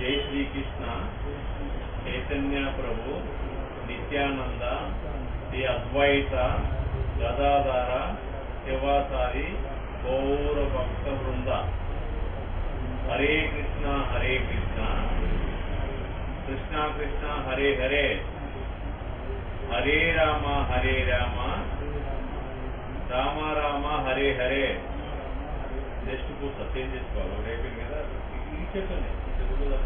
జై శ్రీకృష్ణ చైతన్య ప్రభు నిత్యానంద శ్రీ అద్వైత గదాధార శివాసారి గౌర భక్త బృంద. హరే కృష్ణ హరే కృష్ణ. కృష్ణ కృష్ణ హరే హరే. హరే రామ హరే రామ. రామ రామ హరే హరే. నెక్స్ట్ పూర్తి సత్యం చేసుకోవాలి. ఒకటి కదా ఇది